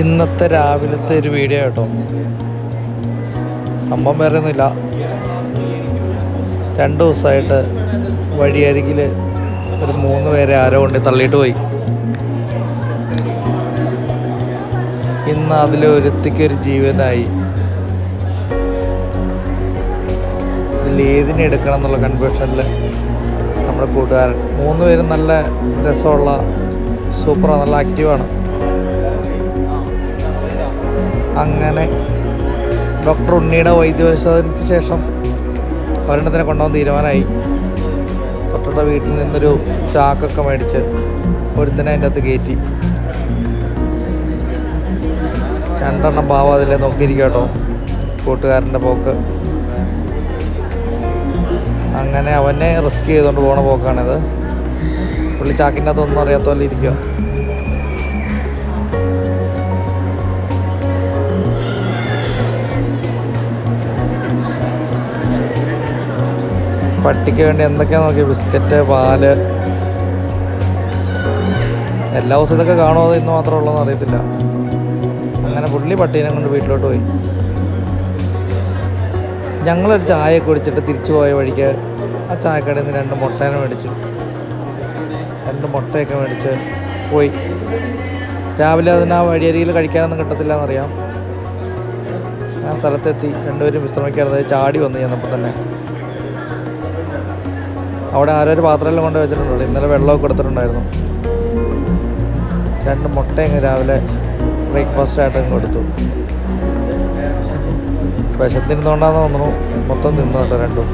ഇന്നത്തെ രാവിലത്തെ ഒരു വീഡിയോ കേട്ടോ സംഭവം വേറെ ഒന്നുമില്ല രണ്ട് ദിവസമായിട്ട് വഴിയരികിൽ ഒരു മൂന്ന് പേരെ ആരോ കൊണ്ട് തള്ളിയിട്ട് പോയി. ഇന്ന് അതിൽ ഒരുത്തിക്കൊരു ജീവനായി. ഇതിൽ ഏതിനെ എടുക്കണം എന്നുള്ള കൺഫ്യൂഷനിൽ നമ്മുടെ കൂട്ടുകാരൻ. മൂന്ന് പേരും നല്ല രസമുള്ള സൂപ്പറാണ് നല്ല ആക്റ്റീവാണ് അങ്ങനെ ഡോക്ടർ ഉണ്ണിയുടെ വൈദ്യപരിശോധനയ്ക്ക് ശേഷം ഒരെണ്ണത്തിനെ കൊണ്ടുപോകാൻ തീരുമാനമായി. തൊട്ടടുത്ത വീട്ടിൽ നിന്നൊരു ചാക്കൊക്കെ മേടിച്ച് ഒരുത്തനെ അതിന്റെ അകത്ത് കയറ്റി. രണ്ടെണ്ണം പാവം അതിലെ നോക്കിയിരിക്കുക കേട്ടോ കൂട്ടുകാരന്റെ പോക്ക്. അങ്ങനെ അവനെ റിസ്ക് ചെയ്തുകൊണ്ട് പോണ പോക്കാണിത്. പുള്ളി ചാക്കിന്റെ അകത്തൊന്നും അറിയാത്ത പോലെ ഇരിക്കുക പട്ടിക്ക് വേണ്ടി എന്തൊക്കെയാ നോക്കി ബിസ്ക്കറ്റ് പാൽ. എല്ലാ ദിവസവും ഇതൊക്കെ കാണുമോ അത് ഇന്ന് മാത്രമേ ഉള്ളതെന്ന് അറിയത്തില്ല. അങ്ങനെ പുള്ളി പട്ടീനെ കൊണ്ട് വീട്ടിലോട്ട് പോയി. ഞങ്ങളൊരു ചായ കുടിച്ചിട്ട് തിരിച്ചു പോയ വഴിക്ക് ആ ചായക്കടയിൽ നിന്ന് രണ്ട് മുട്ടേനെ മേടിച്ചു. രണ്ട് മുട്ടയൊക്കെ മേടിച്ച് പോയി. രാവിലെ അതിന് ആ വഴിയരികിൽ കഴിക്കാനൊന്നും കിട്ടത്തില്ല എന്നറിയാം ആ സ്ഥലത്തെത്തി. രണ്ടുപേരും വിശ്രമിക്കാറുണ്ട് ചാടി വന്നു ചെന്നപ്പോൾ തന്നെ. അവിടെ ആരോ ഒരു പാത്രമെല്ലാം കൊണ്ട് വെച്ചിട്ടുണ്ടല്ലോ ഇന്നലെ വെള്ളമൊക്കെ കൊടുത്തിട്ടുണ്ടായിരുന്നു രണ്ട് മുട്ടയും രാവിലെ ബ്രേക്ക്ഫാസ്റ്റ് ആയിട്ട് കൊടുത്തു. വിശത്തിരുന്നോണ്ടാന്ന് തോന്നുന്നു. മൊത്തം തിന്നുണ്ട് രണ്ടും.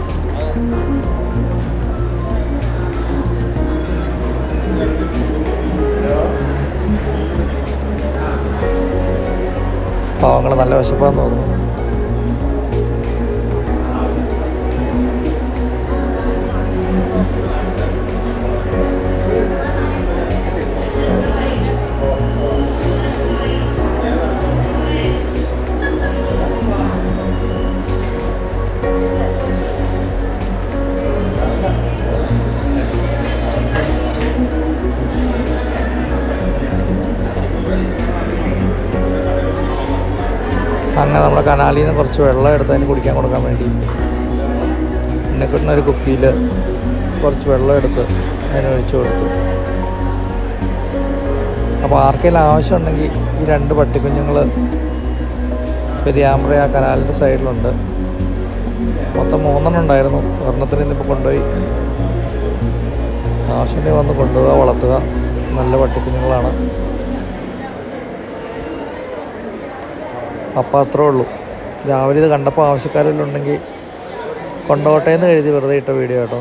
പാവങ്ങൾ നല്ല വിശപ്പാന്ന് തോന്നുന്നു. അങ്ങനെ നമ്മുടെ കനാലിൽ നിന്ന് കുറച്ച് വെള്ളം എടുത്ത് അതിന് കുടിക്കാൻ കൊടുക്കാൻ വേണ്ടി പിന്നെ കിട്ടുന്ന ഒരു കുപ്പിയിൽ കുറച്ച് വെള്ളം എടുത്ത് അതിന് ഒഴിച്ചു കൊടുത്തു. അപ്പോൾ ആർക്കെങ്കിലും ആവശ്യമുണ്ടെങ്കിൽ ഈ രണ്ട് പട്ടിക്കുഞ്ഞുങ്ങൾ പെരിയാമ്പ്ര ആ കനാലിന്റെ സൈഡിലുണ്ട്. മൊത്തം മൂന്നെണ്ണം ഉണ്ടായിരുന്നു. ഒരെണ്ണത്തിന് ഇന്നിപ്പോൾ കൊണ്ടുപോയി. ആവശ്യമുണ്ടെങ്കിൽ വന്ന് കൊണ്ടുപോവുക വളർത്തുക. നല്ല പട്ടിക്കുഞ്ഞുങ്ങളാണ്. അപ്പോൾ അത്രേ ഉള്ളൂ. രാവിലെ ഇത് കണ്ടപ്പോൾ ആവശ്യക്കാരെല്ലാം ഉണ്ടെങ്കിൽ കൊണ്ടുപോട്ടെ എന്ന് എഴുതി വെറുതെ ഇട്ട വീഡിയോ കേട്ടോ